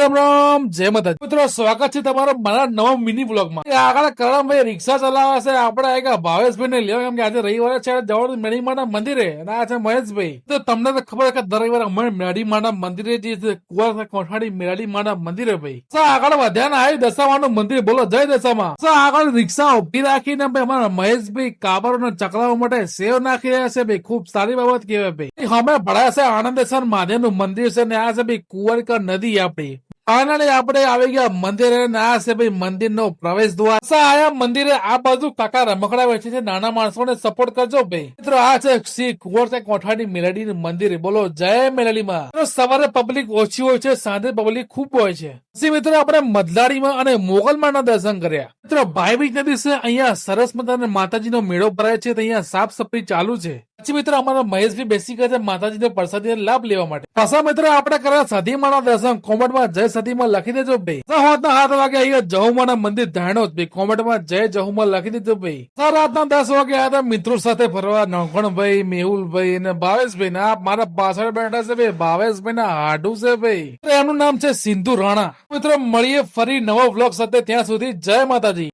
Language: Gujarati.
રામ રામ. જય માતા મિત્રો, સ્વાગત છે તમારો મારા નવા મિની બ્લોગમાં આગળ કરણભાઈ રિક્ષા ચલાવે છે. આપણે આગળ ભાવેશભાઈ ને લેવા કેમ કે આજે રવિવારે છે. જવાનું મેળીમાના મંદિરે. અને આ છે મહેશભાઈ. તો તમને તો ખબર કે દર રવિવારે અમે મેળીમાના મંદિરે જે છે, કુંવર કોઠાડી મેળીમાના મંદિરે ભાઈ. સા, આગળ વધ્યા ને આવી દશામાનું મંદિર. બોલો, જય દશામાં. સા, આગળ રિક્ષા ઊભી રાખીને ભાઈ અમારા મહેશભાઈ કાબરો ને ચકલાવા માટે સેવ નાખી રહ્યા છે ભાઈ. ખૂબ સારી બાબત કહેવાય ભાઈ. અમે ભણાયા છે. આનંદેશ્વર મહાદેવનું મંદિર છે ને આ છે ભાઈ કુંવરકા નદી આપણી. આનાને આપણે આવી ગયા. મંદિરે ના છે ભાઈ મંદિર નો પ્રવેશ દ્વાર. આયા મંદિરે આ બાજુ કાકા રમકડા વેચે છે. નાના માણસોને સપોર્ટ કરજો ભાઈ. મિત્રો, આ છે શ્રી કુંવર કોઠાડી મેલડી મંદિર. બોલો, જય મેલડી માં સવારે પબ્લિક ઓછી હોય છે, સાંજે પબ્લિક ખૂબ હોય છે. પછી મિત્રો, આપણે મદલાડીમાં અને મોગલમાં ના દર્શન કર્યા. મિત્રો ભાઈબીજ ના દિવસે અહીંયા સરસ માતાજી માતાજીનો મેળો ભરાય છે. અહીંયા સાફ સફાઈ ચાલુ છે. પછી મિત્રો અમારા મહેશભાઈ બેસી ગયા છે, માતાજીને પ્રસાદી લાભ લેવા માટે. પાછા મિત્રો આપણે કરેલા સધી માના દર્શન કોમેન્ટમાં જય સતીમાં લખી દેજો ભાઈ. રાતના સાત વાગે અહીંયા જહુમાના મંદિર ધાણો જ ભાઈ. કોમેન્ટમાં જય જહુમા લખી દેજો ભાઈ. સા રાતના દસ વાગે આવ્યા હતા મિત્રો સાથે ફરવા નોખણભાઈ મેહુલભાઈ અને ભાવેશભાઈ. ને મારા પાછળ બેઠા છે ભાઈ. ભાવેશભાઈ ના હાડુ છે ભાઈ. એમનું નામ છે સિંધુ રાણા. મિત્રો, મળીએ ફરી નવો બ્લોગ સાથે ત્યાં સુધી. જય માતાજી.